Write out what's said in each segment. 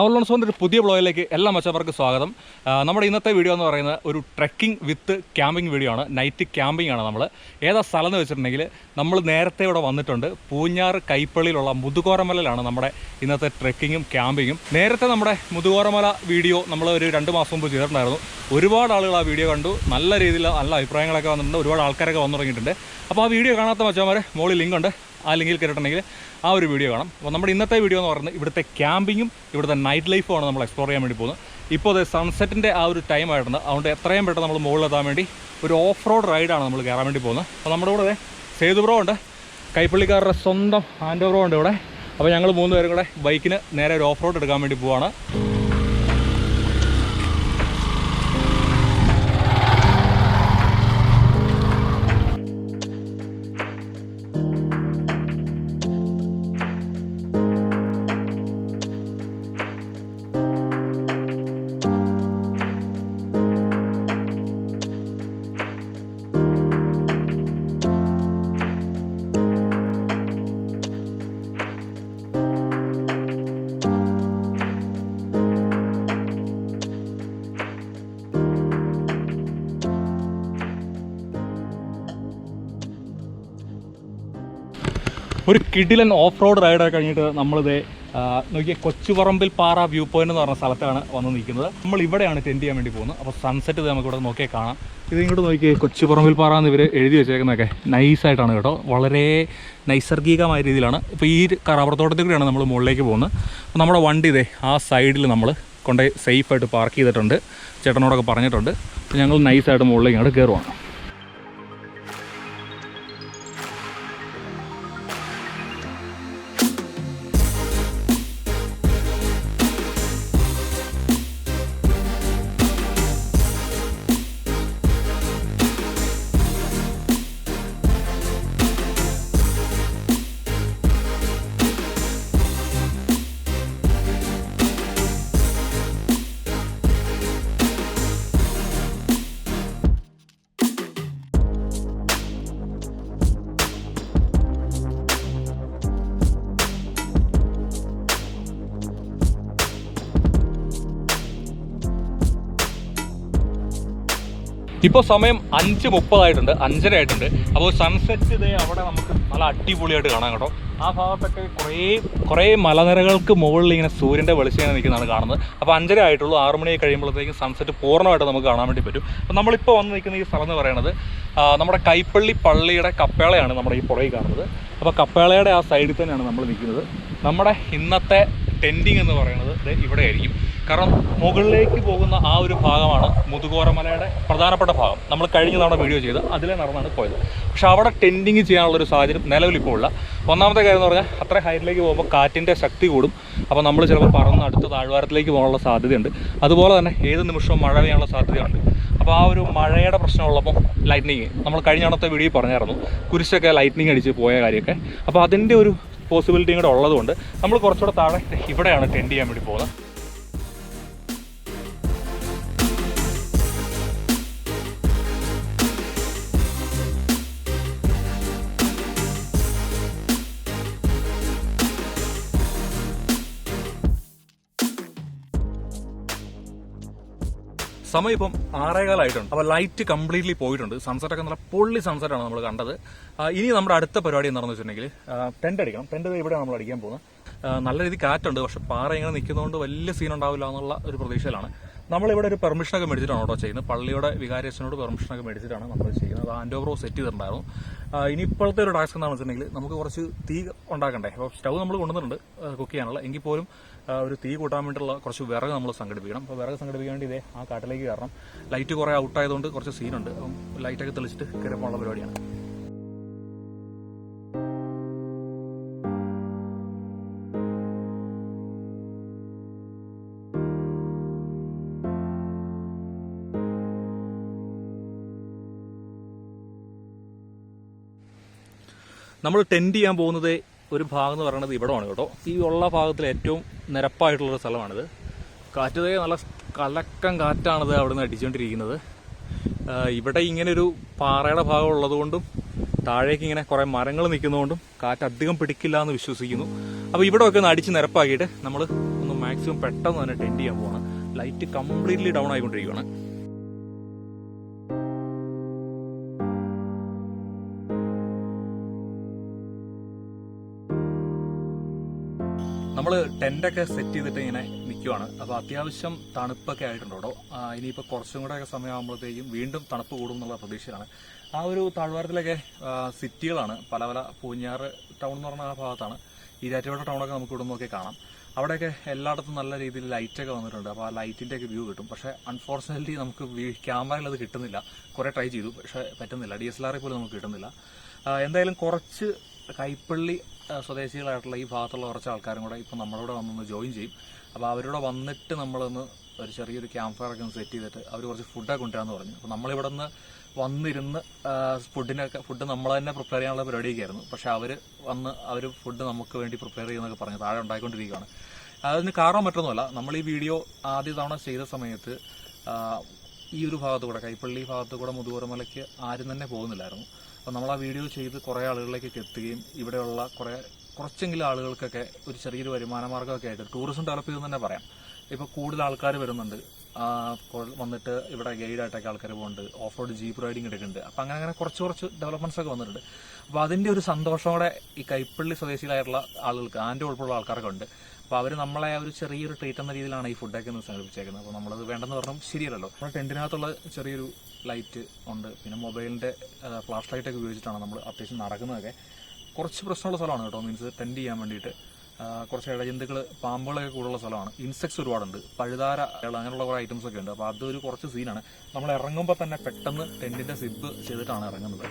Travel ലോൺസോന്റെ ഒരു പുതിയ ബ്ലോഗിലേക്ക് എല്ലാ മച്ചവർക്ക് സ്വാഗതം. നമ്മുടെ ഇന്നത്തെ വീഡിയോ എന്ന് പറയുന്നത് ഒരു ട്രെക്കിംഗ് വിത്ത് ക്യാമ്പിംഗ് വീഡിയോ ആണ്. നൈറ്റ് ക്യാമ്പിംഗ് ആണ് നമ്മൾ ഏതാ സ്ഥലം എന്ന് വെച്ചിട്ടുണ്ടെങ്കിൽ നമ്മൾ നേരത്തെ ഇവിടെ വന്നിട്ടുണ്ട്. പൂഞ്ഞാർ കൈപ്പള്ളിയിലുള്ള മുതുകോരമലയിലാണ് നമ്മുടെ ഇന്നത്തെ ട്രെക്കിങ്ങും ക്യാമ്പിങ്ങും നേരത്തെ നമ്മുടെ മുതുകോരമല വീഡിയോ നമ്മൾ ഒരു രണ്ട് മാസം മുമ്പ് ചെയ്തിട്ടുണ്ടായിരുന്നു. ഒരുപാട് ആളുകൾ ആ വീഡിയോ കണ്ടു. നല്ല രീതിയിൽ നല്ല അഭിപ്രായങ്ങളൊക്കെ വന്നിട്ടുണ്ട്. ഒരുപാട് ആൾക്കാരൊക്കെ വന്നു തുടങ്ങിയിട്ടുണ്ട് അപ്പോൾ ആ വീഡിയോ കാണാത്ത മച്ചന്മാർ മുകളിൽ ലിങ്ക് ഉണ്ട്. ആ ലിങ്കിൽ കയറിയിട്ടുണ്ടെങ്കിൽ ആ ഒരു വീഡിയോ കാണാം. അപ്പോൾ നമ്മുടെ ഇന്നത്തെ വീഡിയോ എന്ന് പറയുന്നത് ഇവിടുത്തെ ക്യാമ്പിങ്ങും ഇവിടുത്തെ നൈറ്റ് ലൈഫുമാണ് നമ്മൾ എക്സ്പ്ലോർ ചെയ്യാൻ വേണ്ടി പോകുന്നത്. ഇപ്പോൾ അത് സൺസെറ്റിന്റെ ആ ഒരു ടൈം ആയിട്ടുണ്ട്. അതുകൊണ്ട് എത്രയും പെട്ടെന്ന് നമ്മൾ മുകളിലെത്താൻ വേണ്ടി ഒരു ഓഫ് റോഡ് റൈഡാണ് നമ്മൾ കയറാൻ വേണ്ടി പോകുന്നത്. അപ്പോൾ നമ്മുടെ കൂടെ സേതു ബ്രോ ഉണ്ട്. കൈപ്പള്ളിക്കാരുടെ സ്വന്തം ആൻഡോ ബ്രോ ഉണ്ട് ഇവിടെ. അപ്പോൾ ഞങ്ങൾ മൂന്ന് പേരും കൂടെ ബൈക്കിന് നേരെ ഒരു ഓഫ് റോഡ് എടുക്കാൻ വേണ്ടി പോവാണ്. ഒരു കിടിലൻ ഓഫ് റോഡ് റൈഡൊക്കെ കഴിഞ്ഞിട്ട് നമ്മളിത് നോക്കിയ കൊച്ചുപറമ്പിൽ പാറ വ്യൂ പോയിന്റ് എന്ന് പറഞ്ഞ സ്ഥലത്താണ് വന്ന് നിൽക്കുന്നത്. നമ്മൾ ഇവിടെയാണ് ടെന്റ് ചെയ്യാൻ വേണ്ടി പോകുന്നത്. അപ്പോൾ സൺസെറ്റ് നമുക്ക് ഇവിടെ നോക്കിയാൽ കാണാം. ഇത് ഇങ്ങോട്ട് നോക്കിയേ കൊച്ചുപറമ്പിൽ പാറ എന്ന് ഇവർ എഴുതി വെച്ചേക്കുന്നതൊക്കെ നൈസായിട്ടാണ് കേട്ടോ. വളരെ നൈസർഗികമായ രീതിയിലാണ്. ഇപ്പോൾ ഈ റബ്ബർ തോട്ടത്തിൽ കൂടിയാണ് നമ്മൾ മുകളിലേക്ക് പോകുന്നത്. അപ്പോൾ നമ്മുടെ വണ്ടി ഇതേ ആ സൈഡിൽ നമ്മൾ കൊണ്ടുപോയി സേഫായിട്ട് പാർക്ക് ചെയ്തിട്ടുണ്ട്. ചേട്ടനോടൊക്കെ പറഞ്ഞിട്ടുണ്ട്. അപ്പോൾ ഞങ്ങൾ നൈസായിട്ട് മുകളിലേക്ക് അങ്ങോട്ട് കയറുവാണ്. ഇപ്പോൾ സമയം അഞ്ച് മുപ്പതായിട്ടുണ്ട് അഞ്ചര ആയിട്ടുണ്ട്. അപ്പോൾ സൺസെറ്റ് ഇതേ അവിടെ നമുക്ക് നല്ല അടിപൊളിയായിട്ട് കാണാം കേട്ടോ. ആ ഭാഗത്തൊക്കെ കുറേ കുറേ മലനിരകൾക്ക് മുകളിൽ ഇങ്ങനെ സൂര്യന്റെ വെളിച്ചം നിൽക്കുന്നതാണ് കാണുന്നത്. അപ്പോൾ അഞ്ചര ആയിട്ടുള്ളൂ ആറ് മണി കഴിയുമ്പോഴത്തേക്കും സൺസെറ്റ് പൂർണമായിട്ട് നമുക്ക് കാണാൻ വേണ്ടി പറ്റും. അപ്പോൾ നമ്മളിപ്പോൾ വന്ന് നിൽക്കുന്ന ഈ സ്ഥലം എന്ന് പറയുന്നത് നമ്മുടെ കൈപ്പള്ളി പള്ളിയുടെ കപ്പേളയാണ് നമ്മുടെ ഈ പുറകിൽ കാണുന്നത്. അപ്പോൾ കപ്പേളയുടെ ആ സൈഡിൽ തന്നെയാണ് നമ്മൾ നിൽക്കുന്നത്. നമ്മുടെ ഇന്നത്തെ ടെന്റിങ് എന്ന് പറയുന്നത് ഇവിടെ ആയിരിക്കും കാരണം മുകളിലേക്ക് പോകുന്ന ആ ഒരു ഭാഗമാണ് മുതുകോരമലയുടെ പ്രധാനപ്പെട്ട ഭാഗം. നമ്മൾ കഴിഞ്ഞ തവണ വീഡിയോ ചെയ്ത് അതിലെ നടന്നാണ് പോയത്. പക്ഷെ അവിടെ ടെന്റിങ് ചെയ്യാനുള്ളൊരു സാഹചര്യം നിലവിലിപ്പോൾ ഉള്ള ഒന്നാമത്തെ കാര്യം എന്ന് പറഞ്ഞാൽ അത്ര ഹൈറ്റിലേക്ക് പോകുമ്പോൾ കാറ്റിന്റെ ശക്തി കൂടും. അപ്പോൾ നമ്മൾ ചിലപ്പോൾ പറന്ന് അടുത്ത താഴ്വാരത്തിലേക്ക് പോകാനുള്ള സാധ്യതയുണ്ട്. അതുപോലെ തന്നെ ഏത് നിമിഷവും മഴ പെയ്യാനുള്ള സാധ്യതയുണ്ട്. അപ്പോൾ ആ ഒരു മഴയുടെ പ്രശ്നമുള്ളപ്പോൾ ലൈറ്റ്നിങ് നമ്മൾ കഴിഞ്ഞ തവണത്തെ വീഡിയോ പറഞ്ഞായിരുന്നു കുരിശൊക്കെ ലൈറ്റ്നിങ് അടിച്ച് പോയ കാര്യമൊക്കെ. അപ്പോൾ അതിന്റെ ഒരു പോസിബിലിറ്റിയും കൂടെ ഉള്ളതുകൊണ്ട് നമ്മൾ കുറച്ചുകൂടെ താഴെ ഇവിടെയാണ് ടെൻഡ് ചെയ്യാൻ വേണ്ടി പോകുന്നത്. സമയം ഇപ്പം ആറേകാലായിട്ടുണ്ട്. അപ്പോൾ ലൈറ്റ് കംപ്ലീറ്റ്ലി പോയിട്ടുണ്ട്. സൺസെറ്റ് ഒക്കെ നല്ല പൊള്ളി സൺസെറ്റ് ആണ് നമ്മൾ കണ്ടത്. ഇനി നമ്മുടെ അടുത്ത പരിപാടി എന്താണെന്ന് വെച്ചിട്ടുണ്ടെങ്കിൽ ടെന്റ് അടിക്കണം. ടെന്റ് ഇവിടെ നമ്മൾ അടിക്കാൻ പോകുന്നത്. നല്ല രീതിയിൽ കാറ്റുണ്ട്. പക്ഷെ പാറ ഇങ്ങനെ നിൽക്കുന്നതുകൊണ്ട് വലിയ സീൻ ഉണ്ടാവില്ല എന്നുള്ള ഒരു പ്രതീക്ഷയിലാണ്. നമ്മളിവിടെ ഒരു പെർമിഷനൊക്കെ മേടിച്ചിട്ടാണ് കേട്ടോ ചെയ്യുന്നത്. പള്ളിയുടെ വികാരിയച്ഛനോട് പെർമിഷനൊക്കെ മേടിച്ചിട്ടാണ് നമ്മൾ ചെയ്യുന്നത്. അത് ഹാൻഡ് ഓവറോ സെറ്റ് ചെയ്തിട്ടുണ്ടായിരുന്നു. ഇനി ഇപ്പോഴത്തെ ഒരു ടാസ്ക് എന്താണെന്ന് വെച്ചിട്ടുണ്ടെങ്കിൽ നമുക്ക് കുറച്ച് തീ ഉണ്ടാക്കണ്ടേ? അപ്പോൾ സ്റ്റൗ നമ്മൾ കൊണ്ടുവന്നിട്ടുണ്ട് കുക്ക് ചെയ്യാനുള്ള. എങ്കിൽ പോലും ഒരു തീ കൂട്ടാൻ വേണ്ടിയുള്ള കുറച്ച് വിറക് നമ്മൾ സംഘടിപ്പിക്കണം. അപ്പോൾ വിറക് സംഘടിപ്പിക്കാൻ വേണ്ടി ഇതേ ആ കാട്ടിലേക്ക് കയറണം. ലൈറ്റ് കുറേ ഔട്ടായതുകൊണ്ട് കുറച്ച് സീനുണ്ട് അപ്പം ലൈറ്റൊക്കെ തെളിച്ചിട്ട് കയറിപ്പോള്ള പരിപാടിയാണ്. നമ്മൾ ടെൻഡ് ചെയ്യാൻ പോകുന്നത് ഒരു ഭാഗം എന്ന് പറയുന്നത് ഇവിടമാണ് കേട്ടോ. ഈ ഉള്ള ഭാഗത്തിൽ ഏറ്റവും നിരപ്പായിട്ടുള്ളൊരു സ്ഥലമാണിത്. കാറ്റ് നല്ല കലക്കം കാറ്റാണിത് അവിടെ നിന്ന് അടിച്ചുകൊണ്ടിരിക്കുന്നത് ഇവിടെ ഇങ്ങനൊരു പാറയുടെ ഭാഗം ഉള്ളതുകൊണ്ടും താഴേക്ക് ഇങ്ങനെ കുറേ മരങ്ങൾ നിൽക്കുന്നതുകൊണ്ടും കാറ്റ് അധികം പിടിക്കില്ല എന്ന് വിശ്വസിക്കുന്നു. അപ്പോൾ ഇവിടെ ഒക്കെ ഒന്ന് അടിച്ച് നിരപ്പാക്കിയിട്ട് നമ്മൾ ഒന്ന് മാക്സിമം പെട്ടെന്ന് തന്നെ ടെൻഡ് ചെയ്യാൻ പോവാണ്. ലൈറ്റ് കംപ്ലീറ്റ്ലി ഡൗൺ ആയിക്കൊണ്ടിരിക്കുകയാണ് നമ്മൾ ടെന്റൊക്കെ സെറ്റ് ചെയ്തിട്ട് ഇങ്ങനെ നിൽക്കുവാണ് അപ്പോൾ അത്യാവശ്യം തണുപ്പൊക്കെ ആയിട്ടുണ്ടോ ഇനിയിപ്പോൾ കുറച്ചും കൂടെ ഒക്കെ സമയമാകുമ്പോഴത്തേക്കും വീണ്ടും തണുപ്പ് കൂടും എന്നുള്ള പ്രതീക്ഷയാണ് ആ ഒരു താഴ്വാരത്തിലൊക്കെ സിറ്റികളാണ്. പല പല പൂഞ്ഞാറ് ടൗൺ എന്ന് പറഞ്ഞ ആ ഭാഗത്താണ്. ഈരാറ്റുപേട്ട ടൗണൊക്കെ നമുക്ക് ഇവിടെ കാണാം. അവിടെയൊക്കെ എല്ലായിടത്തും നല്ല രീതിയിൽ ലൈറ്റൊക്കെ വന്നിട്ടുണ്ട്. അപ്പോൾ ആ ലൈറ്റിന്റെ ഒക്കെ വ്യൂ കിട്ടും. പക്ഷേ അൺഫോർച്ചുനേറ്റ്ലി നമുക്ക് ക്യാമറയിൽ അത് കിട്ടുന്നില്ല. കുറേ ട്രൈ ചെയ്തു. പക്ഷേ പറ്റുന്നില്ല. ഡി എസ് എൽ ആറിൽ പോലും നമുക്ക് കിട്ടുന്നില്ല. എന്തായാലും കുറച്ച് കൈപ്പള്ളി സ്വദേശികളായിട്ടുള്ള ഈ ഭാഗത്തുള്ള കുറച്ച് ആൾക്കാരും കൂടെ ഇപ്പം നമ്മളിവിടെ വന്നൊന്ന് ജോയിൻ ചെയ്യും. അപ്പോൾ അവരോട് വന്നിട്ട് നമ്മളൊന്ന് ഒരു ചെറിയൊരു ക്യാമ്പ് ഫയർ ഒക്കെ ഒന്ന് സെറ്റ് ചെയ്തിട്ട് അവർ കുറച്ച് ഫുഡൊക്കെ കൊണ്ടുവരാമെന്ന് പറഞ്ഞു. അപ്പോൾ നമ്മളിവിടെ നിന്ന് വന്നിരുന്ന് ഫുഡിനൊക്കെ ഫുഡ് നമ്മൾ തന്നെ പ്രിപ്പയർ ചെയ്യാനുള്ള പരിപാടിയൊക്കെയായിരുന്നു. പക്ഷേ അവർ വന്ന് അവർ ഫുഡ് നമുക്ക് വേണ്ടി പ്രിപ്പയർ ചെയ്യുന്നൊക്കെ പറഞ്ഞു താഴെ ഉണ്ടായിക്കൊണ്ടിരിക്കുകയാണ്. അതിന് കാരണം മറ്റൊന്നുമല്ല നമ്മൾ ഈ വീഡിയോ ആദ്യ തവണ ചെയ്ത സമയത്ത് ഈ ഒരു ഭാഗത്ത് കൂടെ കൈപ്പള്ളി ഭാഗത്ത് കൂടെ മുതുകുറമലയ്ക്ക് ആരും തന്നെ പോകുന്നില്ലായിരുന്നു. അപ്പോൾ നമ്മൾ ആ വീഡിയോ ചെയ്ത് കുറേ ആളുകളിലേക്കൊക്കെ എത്തുകയും ഇവിടെയുള്ള കുറേ കുറച്ചെങ്കിലും ആളുകൾക്കൊക്കെ ഒരു ചെറിയൊരു വരുമാന മാർഗമൊക്കെ ആയിട്ട് ടൂറിസം ഡെവലപ്പ് ചെയ്തെന്ന് തന്നെ പറയാം. ഇപ്പോൾ കൂടുതൽ ആൾക്കാർ വരുന്നുണ്ട്. വന്നിട്ട് ഇവിടെ ഗൈഡായിട്ടൊക്കെ ആൾക്കാർ പോകുന്നുണ്ട് ഓഫ് റോഡ് ജീപ്പ് റൈഡിങ് എടുക്കുന്നുണ്ട് അപ്പം അങ്ങനെ അങ്ങനെ കുറച്ച് കുറച്ച് ഡെവലപ്മെന്റ്സ് ഒക്കെ വന്നിട്ടുണ്ട്. അപ്പോൾ അതിന്റെ ഒരു സന്തോഷത്തോടെ ഈ കൈപ്പള്ളി സ്വദേശികളായിട്ടുള്ള ആളുകൾക്ക് ആന്റെ ഉൾപ്പെടെയുള്ള ആൾക്കാരൊക്കെ ഉണ്ട്. അപ്പോൾ അവർ നമ്മളെ ഒരു ചെറിയൊരു ട്രീറ്റ് എന്ന രീതിയിലാണ് ഈ ഫുഡൊക്കെ സംഘടിപ്പിച്ചേക്കുന്നത്. അപ്പോൾ നമ്മളത് വേണ്ടെന്ന് പറഞ്ഞാൽ ശരിയല്ലല്ലോ. നമ്മുടെ ടെന്റിനകത്തുള്ള ചെറിയൊരു ലൈറ്റ് ഉണ്ട്. പിന്നെ മൊബൈലിന്റെ ഫ്ലാഷ് ലൈറ്റ് ഒക്കെ ഉപയോഗിച്ചിട്ടാണ് നമ്മൾ അത്യാവശ്യം നടക്കുന്നതൊക്കെ. കുറച്ച് പ്രശ്നമുള്ള സ്ഥലമാണ് കേട്ടോ. മീൻസ് ടെൻഡ് ചെയ്യാൻ വേണ്ടിയിട്ട്. കുറച്ച് ഇഴജന്തുക്കൾ പാമ്പുകളൊക്കെ കൂടുതലുള്ള സ്ഥലമാണ്. ഇൻസെക്ട്സ് ഒരുപാടുണ്ട്. പഴുതാര അങ്ങനെയുള്ള കുറേ ഐറ്റംസ് ഒക്കെ ഉണ്ട്. അപ്പോൾ അതൊരു കുറച്ച് സീനാണ് നമ്മൾ ഇറങ്ങുമ്പോൾ തന്നെ പെട്ടെന്ന് ടെന്റിന്റെ സിബ് ചെയ്തിട്ടാണ് ഇറങ്ങുന്നത്.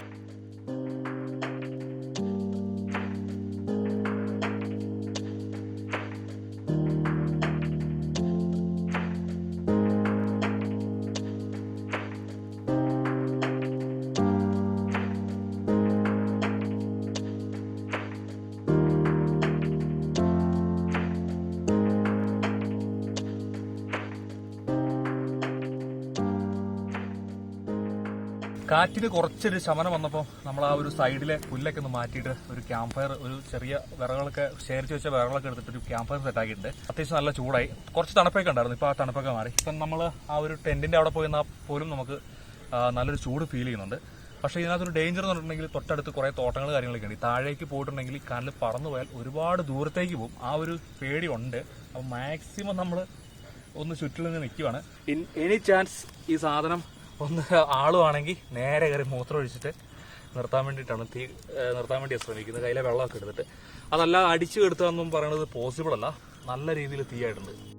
കാറ്റിന് കുറച്ചൊരു ശമനം വന്നപ്പോൾ നമ്മൾ ആ ഒരു സൈഡിലെ പുല്ലൊക്കെ ഒന്ന് മാറ്റിയിട്ട് ഒരു ക്യാമ്പ് ഫയർ ഒരു ചെറിയ വിറകളൊക്കെ ശേഖരിച്ച് വെച്ച വിറകളൊക്കെ എടുത്തിട്ട് ഒരു ക്യാമ്പ് ഫയർ സെറ്റാക്കിയിട്ടുണ്ട് അത്യാവശ്യം നല്ല ചൂടായി. കുറച്ച് തണുപ്പൊക്കെ ഉണ്ടായിരുന്നു. ഇപ്പോൾ ആ തണുപ്പൊക്കെ മാറി. ഇപ്പം നമ്മൾ ആ ഒരു ടെന്റിന്റെ അവിടെ പോയി എന്നാൽ പോലും നമുക്ക് നല്ലൊരു ചൂട് ഫീൽ ചെയ്യുന്നുണ്ട്. പക്ഷേ ഇതിനകത്തൊരു ഡേഞ്ചർ എന്ന് പറഞ്ഞിട്ടുണ്ടെങ്കിൽ തൊട്ടടുത്ത് കുറേ തോട്ടങ്ങൾ കാര്യങ്ങളൊക്കെ ഉണ്ട്. താഴേക്ക് പോയിട്ടുണ്ടെങ്കിൽ കനൽ പറന്നു പോയാൽ ഒരുപാട് ദൂരത്തേക്ക് പോകും. ആ ഒരു പേടി ഉണ്ട് അപ്പോൾ മാക്സിമം നമ്മൾ ഒന്ന് ചുറ്റിലും നിൽക്കുവാണ്. ഇൻ എനി ചാൻസ് ഈ സാധനം ഒന്ന് ആളുവാണെങ്കിൽ നേരെ കയറി മൂത്രം ഒഴിച്ചിട്ട് നിർത്താൻ വേണ്ടിയിട്ടാണ് തീ നിർത്താൻ വേണ്ടിയാണ് ശ്രമിക്കുന്നത്. കയ്യിലെ വെള്ളമൊക്കെ എടുത്തിട്ട്. അതല്ല അടിച്ചു കെടുത്തുക എന്നും പറയുന്നത് പോസിബിൾ അല്ല. നല്ല രീതിയിൽ തീയായിട്ടുണ്ട്.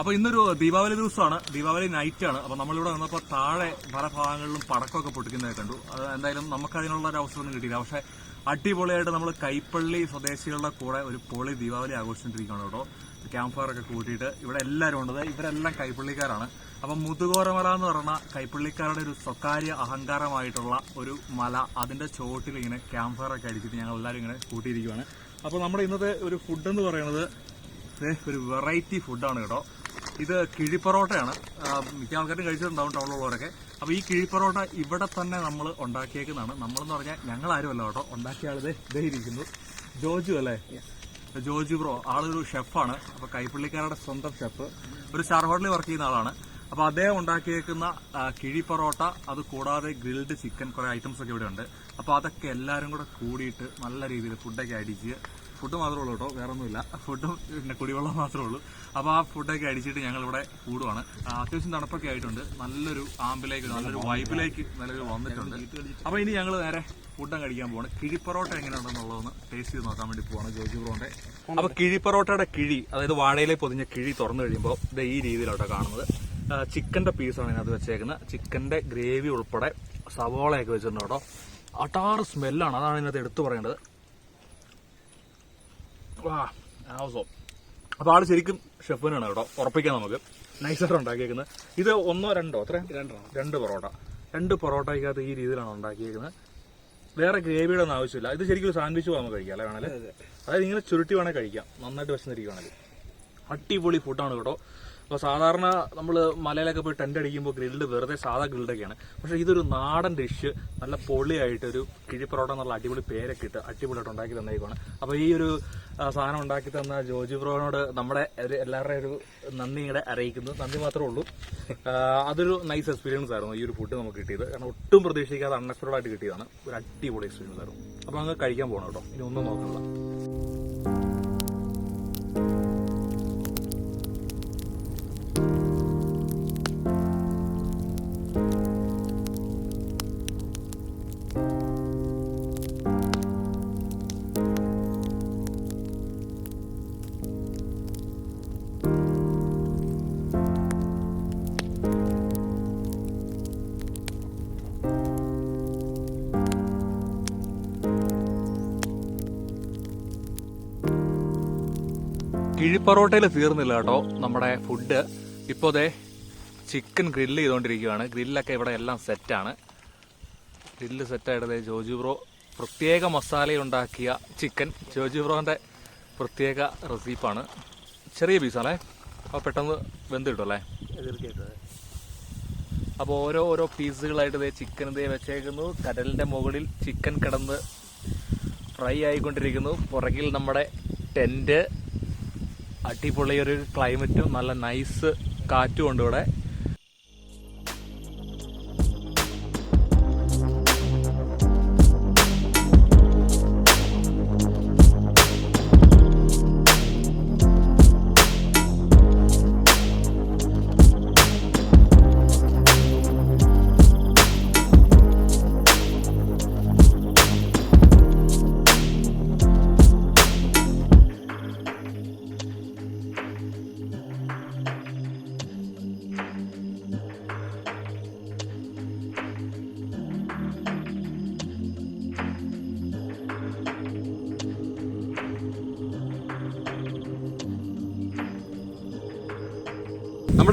അപ്പൊ ഇന്നൊരു ദീപാവലി ദിവസമാണ്. ദീപാവലി നൈറ്റ് ആണ്. അപ്പൊ നമ്മളിവിടെ വന്നപ്പോൾ താഴെ പല ഭാഗങ്ങളിലും പടക്കമൊക്കെ പൊട്ടിക്കുന്നതായി കണ്ടു. അത് എന്തായാലും നമുക്ക് അതിനുള്ള ഒരു അവസരമൊന്നും കിട്ടിയില്ല. പക്ഷെ അടിപൊളിയായിട്ട് നമ്മൾ കൈപ്പള്ളി സ്വദേശികളുടെ കൂടെ ഒരു പൊളി ദീപാവലി ആഘോഷിച്ചിട്ടിരിക്കുകയാണ് കേട്ടോ. ക്യാമ്പ് ഒക്കെ കൂട്ടിയിട്ട് ഇവിടെ എല്ലാവരും ഉണ്ട്. ഇവരെല്ലാം കൈപ്പള്ളിക്കാരാണ്. അപ്പം മുതുകോരമല എന്ന് പറഞ്ഞ കൈപ്പള്ളിക്കാരുടെ ഒരു സ്വകാര്യ അഹങ്കാരമായിട്ടുള്ള ഒരു മല അതിന്റെ ചോട്ടിൽ ഇങ്ങനെ ക്യാമ്പ് ഒക്കെ അടിച്ചിട്ട് ഞങ്ങൾ എല്ലാവരും ഇങ്ങനെ കൂട്ടിയിരിക്കുകയാണ് അപ്പോൾ നമ്മുടെ ഇന്നത്തെ ഒരു ഫുഡ് എന്ന് പറയുന്നത് ഒരു വെറൈറ്റി ഫുഡാണ് കേട്ടോ. ഇത് കിഴിപ്പൊറോട്ടയാണ്. മിക്ക ആൾക്കാരും കഴിച്ചിട്ടുണ്ടാവും ടൗണിലുള്ളവരൊക്കെ. അപ്പോൾ ഈ കിഴിപ്പൊറോട്ട ഇവിടെ തന്നെ നമ്മൾ ഉണ്ടാക്കിയേക്കുന്നതാണ്. നമ്മളെന്ന് പറഞ്ഞാൽ ഞങ്ങൾ ആരുമല്ല കേട്ടോ. ഉണ്ടാക്കിയ ദേ ദേ ഇരിക്കുന്നു. ജോജു അല്ലേ? ജോജു ബ്രോ ആളൊരു ഷെഫാണ്. അപ്പോൾ കൈപ്പള്ളിക്കാരുടെ സ്വന്തം ഷെഫ്. ഒരു സ്റ്റാർ ഹോട്ടലിൽ വർക്ക് ചെയ്യുന്ന ആളാണ്. അപ്പോൾ അദ്ദേഹം ഉണ്ടാക്കിയേക്കുന്ന കിഴി പൊറോട്ട അത് കൂടാതെ ഗ്രിൽഡ് ചിക്കൻ കുറേ ഐറ്റംസ് ഒക്കെ ഇവിടെ ഉണ്ട് അപ്പോൾ അതൊക്കെ എല്ലാവരും കൂടെ കൂടിയിട്ട് നല്ല രീതിയിൽ ഫുഡൊക്കെ അടിച്ച് ഫുഡ് മാത്രമേ ഉള്ളൂ കേട്ടോ വേറെ ഒന്നുമില്ല ഫുഡും പിന്നെ കുടിവെള്ളം മാത്രമേ ഉള്ളൂ. അപ്പോൾ ആ ഫുഡൊക്കെ അടിച്ചിട്ട് ഞങ്ങൾ ഇവിടെ കൂടുവാണ് അത്യാവശ്യം തണുപ്പൊക്കെ ആയിട്ടുണ്ട്. നല്ലൊരു ആമ്പിലേക്ക് നല്ലൊരു വൈബിലേക്ക് നല്ലൊരു വന്നിട്ടുണ്ട്. അപ്പോൾ ഇനി ഞങ്ങൾ നേരെ ഫുഡൊക്കെ കഴിക്കാൻ പോവാണ്. കിഴിപ്പൊറോട്ട എങ്ങനെയുണ്ടെന്നുള്ളതൊന്ന് ടേസ്റ്റ് ചെയ്ത് നോക്കാൻ വേണ്ടി പോവാണ് ജോജി ബ്രോന്റെ അപ്പോൾ കിഴിപ്പൊറോട്ടയുടെ കിഴി അതായത് വാഴയിലെ പൊതിഞ്ഞ കിഴി തുറന്നു കഴിയുമ്പോൾ ഇത് ഈ രീതിയിലോട്ടോ കാണുന്നത്. ചിക്കന്റെ പീസാണ് ഇതിനകത്ത് വെച്ചേക്കുന്നത് ചിക്കന്റെ ഗ്രേവി ഉൾപ്പെടെ സവോളയൊക്കെ വെച്ചിട്ടുണ്ട് കേട്ടോ. അട്ടാറ് സ്മെല്ലാണ് അതാണ് ഇതിനകത്ത് എടുത്തു പറയേണ്ടത്. ആവസോ അപ്പോൾ ആൾ ശരിക്കും ഷെഫിനാണ് കേട്ടോ. ഉറപ്പിക്കാം നമുക്ക്. നൈസാണ് ഉണ്ടാക്കിയേക്കുന്നത്. ഇത് ഒന്നോ രണ്ടോ അത്ര രണ്ട് പൊറോട്ട. രണ്ട് പൊറോട്ടയ്ക്കകത്ത് ഈ രീതിയിലാണ് ഉണ്ടാക്കിയേക്കുന്നത്. വേറെ ഗ്രേവിയുടെ ഒന്നും ആവശ്യമില്ല. ഇത് ശരിക്കും സാൻഡ്വിച്ച് നമുക്ക് കഴിക്കാം അല്ലേ വേണമല്ലേ? അതായത് ഇങ്ങനെ ചുരുട്ടി വേണേൽ കഴിക്കാം. നന്നായിട്ട് വിശന്നിരിക്കുകയാണെങ്കിൽ അടിപൊളി ഫുഡാണ് കേട്ടോ. അപ്പോൾ സാധാരണ നമ്മൾ മലയിലൊക്കെ പോയി ടെന്റ് അടിക്കുമ്പോൾ ഗ്രിൽഡ് വെറുതെ സാധാ ഗ്രിൽഡൊക്കെയാണ് പക്ഷെ ഇതൊരു നാടൻ ഡിഷ് നല്ല പൊള്ളിയായിട്ട് ഒരു കിഴിപ്പൊറോട്ട എന്നുള്ള അടിപൊളി പേരൊക്കെ ഇട്ട് അടിപൊളിയായിട്ട് ഉണ്ടാക്കി തന്നേക്കുവാണ്. അപ്പോൾ ഈ ഒരു സാധനം ഉണ്ടാക്കി തന്ന ജോജി ബ്രോനോട് നമ്മുടെ ഒരു എല്ലാവരുടെയും ഒരു നന്ദി ഇങ്ങനെ അറിയിക്കുന്നു. നന്ദി മാത്രമേ ഉള്ളൂ. അതൊരു നൈസ് എക്സ്പീരിയൻസ് ആയിരുന്നു ഈ ഒരു ഫുഡ് നമുക്ക് കിട്ടിയത്. കാരണം ഒട്ടും പ്രതീക്ഷിക്കാതെ അൺഎക്സ്പെക്ടഡ് ആയിട്ട് കിട്ടിയതാണ്. ഒരു അടിപൊളി എക്സ്പീരിയൻസ് ആയിരുന്നു. അപ്പോൾ അങ്ങ് കഴിക്കാൻ പോകണം കേട്ടോ. ഇനി ഒന്നും നോക്കണില്ല കിഴിപ്പൊറോട്ടയിൽ തീർന്നില്ല കേട്ടോ നമ്മുടെ ഫുഡ് ഇപ്പോൾ ദേ ചിക്കൻ ഗ്രില്ല് ചെയ്തുകൊണ്ടിരിക്കുകയാണ് ഗ്രില്ലൊക്കെ ഇവിടെ എല്ലാം സെറ്റാണ് ഗ്രില്ല് സെറ്റായിട്ട് ജോജു ബ്രോ പ്രത്യേക മസാല ഉണ്ടാക്കിയ ചിക്കൻ ജോജു ബ്രോന്റെ പ്രത്യേക റെസിപ്പാണ് ചെറിയ പീസാണേ അപ്പോൾ പെട്ടെന്ന് വെന്ത് കിട്ടും അല്ലേ? തീർച്ചയായിട്ടും അപ്പോൾ ഓരോ ഓരോ പീസുകളായിട്ട് ഇതേ ചിക്കൻ ഇതേ വെച്ചേക്കുന്നു. കടലിന്റെ മുകളിൽ ചിക്കൻ കിടന്ന് ഫ്രൈ ആയിക്കൊണ്ടിരിക്കുന്നു. പുറകിൽ നമ്മുടെ ടെന്റ് അടിപൊളി ഒരു ക്ലൈമറ്റും നല്ല നൈസ് കാറ്റും ഉണ്ട് ഇവിടെ.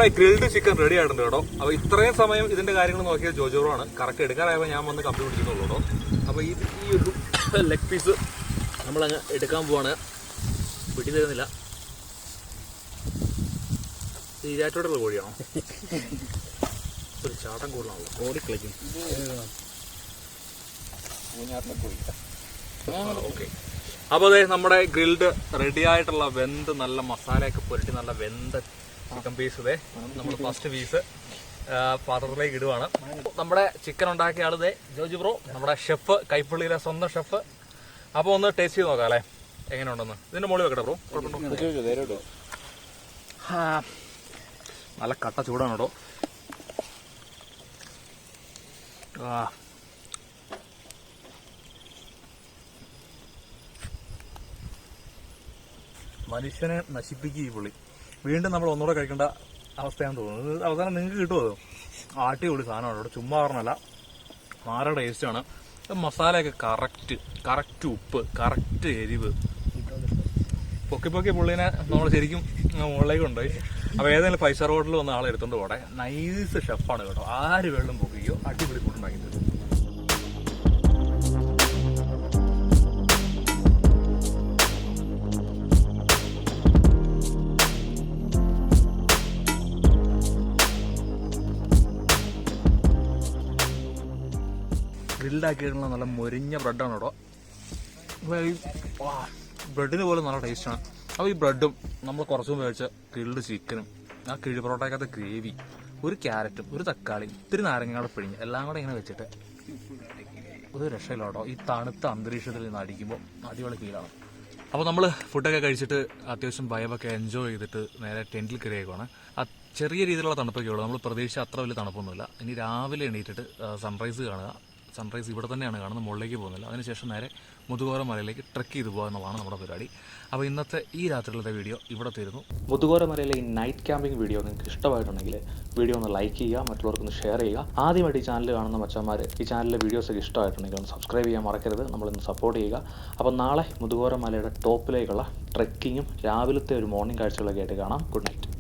നമ്മുടെ ഗ്രിൽഡ് ചിക്കൻ റെഡി ആയിട്ടുണ്ട് കേട്ടോ. അപ്പോൾ ഇത്രയും സമയം ഇതിന്റെ കാര്യങ്ങൾ നോക്കിയത് ജോജോറോ ആണ് കറക്റ്റ് എടുക്കാറായപ്പോൾ ഞാൻ വന്ന് കമ്പി പിടിക്കുന്നുള്ളൂ കേട്ടോ. അപ്പോൾ ഈ ഈ ഒരു ലെഗ് പീസ് നമ്മളങ്ങ് എടുക്കാൻ പോവാണ്. പിടി തരുന്നില്ല. ഈരാറ്റോടുള്ള കോഴിയാണോ? ഒരു ചാട്ടം കൂടുതലാണല്ലോ. കോടി കളിക്കും. ഓക്കെ. അപ്പോൾ അതെ നമ്മുടെ ഗ്രിൽഡ് റെഡി ആയിട്ടുള്ള വെന്ത് നല്ല മസാലയൊക്കെ പുരട്ടി നല്ല വെന്ത ചിക്കൻ പീസ് ഇതേ. നമ്മൾ ഫസ്റ്റ് പീസ് പാത്രത്തിലേക്ക് ഇടുവാണ്. നമ്മുടെ ചിക്കൻ ഉണ്ടാക്കിയ ആൾ ഇതേ ജോജി ബ്രോ നമ്മുടെ ഷെഫ് കൈപ്പള്ളിയിലെ സ്വന്തം ഷെഫ് അപ്പോൾ ഒന്ന് ടേസ്റ്റ് ചെയ്ത് നോക്കാം അല്ലേ? എങ്ങനെയുണ്ടെന്ന്? ഇതിന്റെ മുകളിൽ വെക്കട്ടെ ബ്രോ? കുഴപ്പമുണ്ടോ നല്ല കട്ട ചൂടാണ് കേട്ടോ മനുഷ്യനെ നശിപ്പിക്കുക ഈ പുള്ളി. വീണ്ടും നമ്മൾ ഒന്നുകൂടെ കഴിക്കേണ്ട അവസ്ഥയാണെന്ന് തോന്നുന്നു. ഇത് അവസാനം നിങ്ങൾക്ക് കിട്ടുമോ അടിപൊളി സാധനമാണ് ഇവിടെ ചുമ്മാ പറഞ്ഞല്ല മാറ ടേസ്റ്റാണ് മസാലയൊക്കെ കറക്റ്റ് കറക്റ്റ് ഉപ്പ് കറക്റ്റ് എരിവ്. പൊക്കി പൊക്കി പുള്ളിനെ നമ്മൾ ശരിക്കും മുകളിലേക്ക് കൊണ്ടുപോയി. അപ്പോൾ ഏതെങ്കിലും ഫൈവ് റോഡിൽ വന്ന ആളെ എടുത്തുകൊണ്ട് പോടെ നൈസ് ഷെഫാണ് കേട്ടോ. ആര് വെള്ളം പൊക്കിക്കോ. അടിപൊളി ഫുഡ് ഗ്രിൽഡാക്കിയിട്ടുള്ള നല്ല മൊരിഞ്ഞ ബ്രെഡാണ് കേട്ടോ. ബ്രെഡിന് പോലും നല്ല ടേസ്റ്റാണ് അപ്പോൾ ഈ ബ്രെഡും നമ്മൾ കുറച്ച് കഴിച്ച ഗ്രിൽഡ് ചിക്കനും ആ കിഴി പൊറോട്ടയ്ക്കകത്ത് ഗ്രേവി ഒരു ക്യാരറ്റും ഒരു തക്കാളി ഇത്തിരി നാരങ്ങയുടെ പിഴിഞ്ഞ് എല്ലാം കൂടെ ഇങ്ങനെ വെച്ചിട്ട് ഒരു രക്ഷയില്ല കേട്ടോ. ഈ തണുത്ത അന്തരീക്ഷത്തിൽ നിന്ന് അടിക്കുമ്പോൾ അടിപൊളി ഫീലാണ് അപ്പോൾ നമ്മൾ ഫുഡൊക്കെ കഴിച്ചിട്ട് അത്യാവശ്യം ഭയമൊക്കെ എൻജോയ് ചെയ്തിട്ട് നേരെ ടെന്റിൽ കയറിയേക്കുവാണ്. ആ ചെറിയ രീതിയിലുള്ള തണുപ്പൊക്കെ ഉള്ളൂ നമ്മൾ പ്രതീക്ഷിച്ച അത്ര വലിയ തണുപ്പൊന്നുമില്ല. ഇനി രാവിലെ എണീറ്റിട്ട് സൺറൈസ് കാണുക. സൺറൈസ് ഇവിടെ തന്നെയാണ് കാണുന്നത്. മുകളിലേക്ക് പോകുന്നില്ല. അതിനുശേഷം നേരെ മുതുകോര മലയിലേക്ക് ട്രക്ക് ചെയ്ത് പോകുക എന്നുള്ളതാണ് നമ്മുടെ പരിപാടി. അപ്പോൾ ഇന്നത്തെ ഈ രാത്രിയിലത്തെ വീഡിയോ ഇവിടെ തീരുന്നു. മുതുകോര മലയിലെ ഈ നൈറ്റ് ക്യാമ്പിംഗ് വീഡിയോ നിങ്ങൾക്ക് ഇഷ്ടമായിട്ടുണ്ടെങ്കിൽ വീഡിയോ ഒന്ന് ലൈക്ക് ചെയ്യുക മറ്റുള്ളവർക്കൊന്ന് ഷെയർ ചെയ്യുക. ആദ്യമായിട്ട് ഈ ചാനൽ കാണുന്ന മച്ചന്മാർ ഈ ചാനലിലെ വീഡിയോസ് ഒക്കെ ഇഷ്ടമായിട്ടുണ്ടെങ്കിൽ ഒന്ന് സബ്സ്ക്രൈബ് ചെയ്യാൻ മറക്കരുത്. നമ്മളൊന്ന് സപ്പോർട്ട് ചെയ്യുക. അപ്പോൾ നാളെ മുതുകോര മലയുടെ ടോപ്പിലേക്കുള്ള ട്രെക്കിങ്ങും രാവിലത്തെ ഒരു മോർണിംഗ് കാഴ്ചകളൊക്കെ ആയിട്ട് കാണാം. Good night